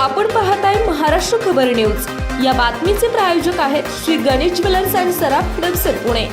आपण पाहताय महाराष्ट्र खबर न्यूज. या बातमीचे प्रायोजक आहेत श्री गणेश ज्वेलर्स अँड सराफ हडपसर पुणे.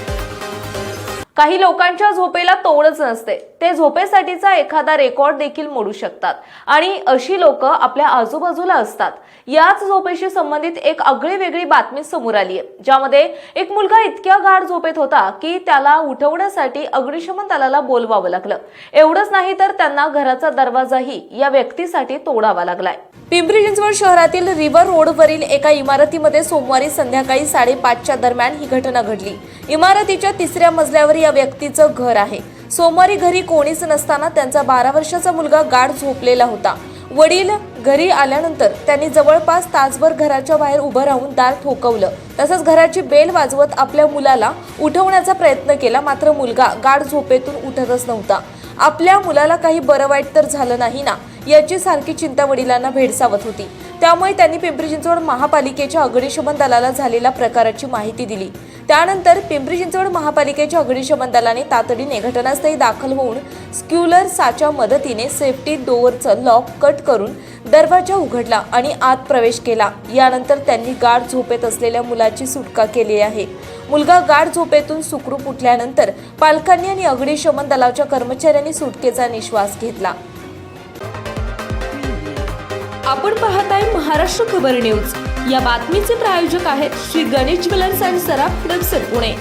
काही लोकांच्या झोपेला तोडच नसते. ते झोपेसाठीचा एखादा रेकॉर्ड देखील मोडू शकतात. आणि अशी लोक आपल्या आजूबाजूला असतात. याच झोपेशी संबंधित एक आगळी वेगळी बातमी समोर आली आहे ज्यामध्ये एक मुलगा इतक्या गाढ झोपेत होता की त्याला उठवण्यासाठी अग्निशमन दलाला बोलवावं लागलं. एवढंच नाही तर त्यांना घराचा दरवाजाही या व्यक्तीसाठी तोडावा लागलाय. पिंपरी चिंचवड शहरातील रिव्हर रोडवरील एका इमारतीमध्ये सोमवारी संध्याकाळी साडेपाचच्या दरम्यान ही घटना घडली. इमारतीच्या तिसऱ्या मजल्यावर या व्यक्तीचं घर आहे. सोमवारी घरी कोणीच नसताना त्यांचा बारा वर्षाचा मुलगा गाढ झोपलेला होता. वडील घरी आल्यानंतर त्यांनी जवळपास तासभर घराच्या बाहेर उभं राहून दार ठोकवलं. तसंच घराची बेल वाजवत आपल्या मुलाला उठवण्याचा प्रयत्न केला मात्र मुलगा गाढ झोपेतून उठतच नव्हता. आपल्या मुलाला काही बरं वाईट तर झालं नाही ना याची सारखी चिंता वडिलांना भेडसावत होती. त्यामुळे त्यांनी पिंपरी चिंचवड महापालिकेच्या अग्निशमन दलाला झालेल्या प्रकाराची माहिती दिली. त्यानंतर पिंपरी चिंचवड महापालिकेच्या अग्निशमन दलाने तातडीने घटनास्थळी दाखल होऊन स्क्युलर साच्या मदतीने सेफ्टी डोअरचं लॉक कट करून दरवाजा उघडला आणि आत प्रवेश केला. यानंतर त्यांनी गाढ झोपेत असलेल्या मुलाची सुटका केली आहे. मुलगा गाढ झोपेतून सुखरूप उठल्यानंतर पालकांनी आणि अग्निशमन दलाच्या कर्मचाऱ्यांनी सुटकेचा निश्वास घेतला. आपण पाहताय महाराष्ट्र खबर न्यूज. या बातमीचे प्रायोजक आहेत श्री गणेश ज्वेलर्स अँड सराफ हडपसर पुणे.